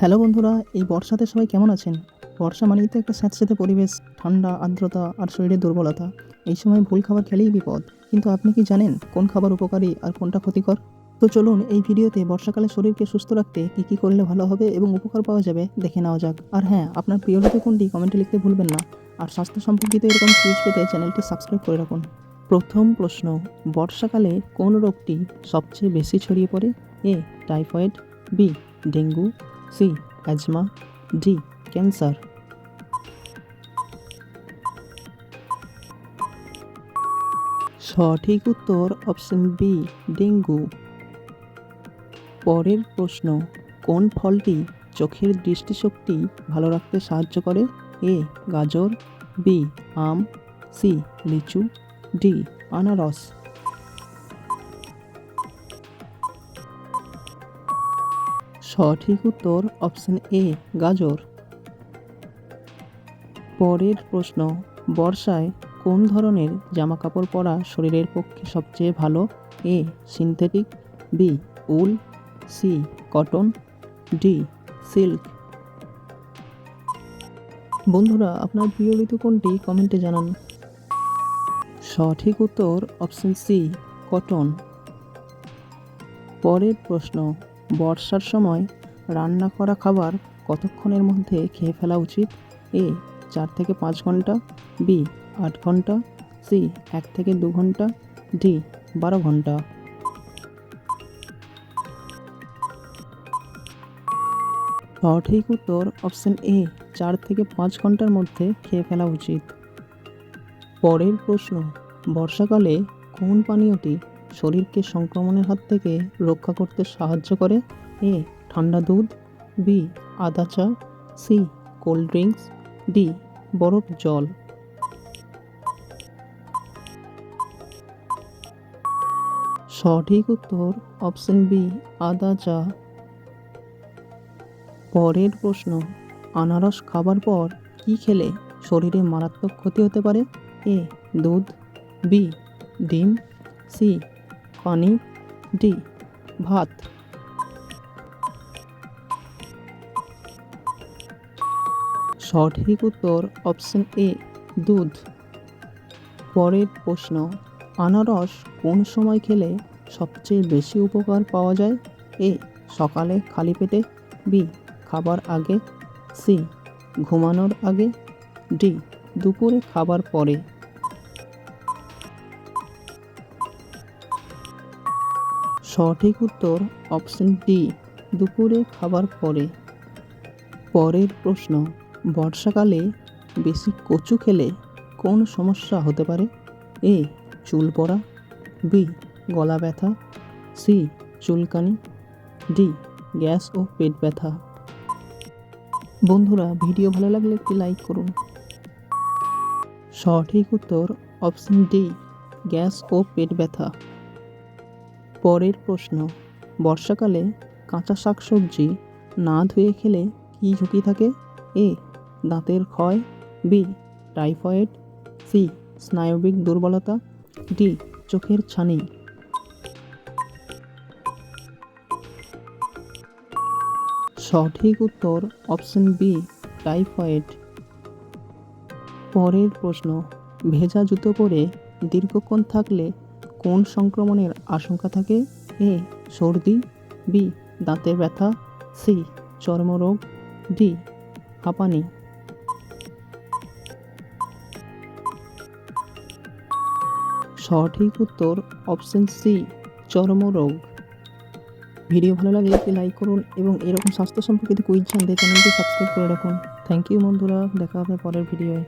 Hello বন্ধুরা, এই বর্ষাতে সবাই কেমন আছেন? বর্ষা মানেই তো একটা স্যাঁতস্যাঁতে পরিবেশ, ঠান্ডা, আর্দ্রতা আর শরীরের দুর্বলতা। এই সময় ভুল খাবার খেলেই বিপদ। কিন্তু আপনি কি জানেন কোন খাবার উপকারী আর কোনটা ক্ষতিকর? তো চলুন এই ভিডিওতে বর্ষাকালে শরীরকে সুস্থ রাখতে কী কী করলে ভালো হবে এবং উপকার পাওয়া যাবে দেখে নেওয়া যাক। আর হ্যাঁ আপনার প্রিয় ঋতু কোনটি কমেন্টে লিখতে ভুলবেন না। আর স্বাস্থ্য সম্পর্কিত এরকম কুইজ পেতে চ্যানেলটি সাবস্ক্রাইব করে রাখুন। প্রথম প্রশ্ন, বর্ষাকালে কোন রোগটি সবচেয়ে বেশি ছড়িয়ে পড়ে? A, typhoid, B, dengue C asthma D cancer সঠিক উত্তর অপশন বি ডেঙ্গু। পরের প্রশ্ন, কোন ফলটি চোখের দৃষ্টিশক্তি ভালো রাখতে সাহায্য করে? এ গাজর। বি আম। সি লিচু। ডি আনারস। সঠিক উত্তর অপশন এ, গাজর। পরের প্রশ্ন, বর্ষায় কোন ধরনের জামা কাপড় পরা শরীরের পক্ষে সবচেয়ে ভালো? A synthetic B wool C cotton D silk বন্ধুরা, আপনার প্রিয় ঋতু কোনটি কমেন্টে জানান। সঠিক উত্তর অপশন সি কটন পরের প্রশ্ন বর্ষার সময় রান্না করা খাবার কতক্ষণের মধ্যে খেয়ে ফেলা উচিত? এ, চার থেকে পাঁচ ঘণ্টা, বি, আট ঘণ্টা, সি, এক থেকে দু ঘণ্টা, ডি, বারো ঘণ্টা। সঠিক উত্তর অপশন এ, চার থেকে পাঁচ ঘণ্টার মধ্যে খেয়ে ফেলা উচিত। পরের প্রশ্ন, বর্ষাকালে কোন পানীয়টি শরীরকে সংক্রমণের হাত থেকে রক্ষা করতে সাহায্য করে। এ, ঠান্ডা দুধ। বি, আদা চা। C, cold drinks. ডি, বরফ জল। সঠিক উত্তর অপশন বি, আদা চা। পরের প্রশ্ন, আনারস খাবার পর কি খেলে শরীরে মারাত্মক ক্ষতি হতে পারে? এ, দুধ। বি, ডিম। সি পানি ডি ভাত সঠিক উত্তর অপশন এ, দুধ। পরের প্রশ্ন, আনারস কোন সময় খেলে সবচেয়ে বেশি উপকার পাওয়া যায়? এ, সকালে খালি পেটে, বি, খাবার আগে, সি, ঘুমানোর আগে, ডি, দুপুরে খাবার পরে। সঠিক উত্তর অপশন ডি, দুপুরে খাবার পরে। পরের প্রশ্ন, বর্ষাকালে বেশি কচু খেলে কোন সমস্যা হতে পারে? এ, চুল পড়া, বি, গলা ব্যথা, সি, চুলকানি, ডি, গ্যাস ও পেট ব্যথা। বন্ধুরা, ভিডিও ভালো লাগলে একটি লাইক করুন। সঠিক উত্তর অপশন ডি, গ্যাস ও পেট ব্যথা। পরের প্রশ্ন। বর্ষাকালে কাঁচা শাকসবজি না ধুয়ে খেলে কী ঝুঁকি থাকে? এ, দাঁতের ক্ষয়। B, typhoid. সি, স্নায়বিক দুর্বলতা। ডি, চোখের ছানি। সঠিক উত্তর অপশন বি, টাইফয়েড। পরের প্রশ্ন, ভেজা জুতো পরে দীর্ঘক্ষণ থাকলে কোন সংক্রমণের আশঙ্কা থাকে? এ, সর্দি, বি, দাঁতে ব্যথা, সি, চর্মরোগ, ডি, হাঁপানি। সঠিক উত্তর অপশন সি, চর্মরোগ। ভিডিও ভালো লাগলে একটি লাইক করুন এবং এরকম স্বাস্থ্য সম্পর্কিত কুইজ জানতে চ্যানেলটি সাবস্ক্রাইব করে রাখুন। থ্যাংক ইউ বন্ধুরা, দেখা হবে পরের ভিডিওয়ে।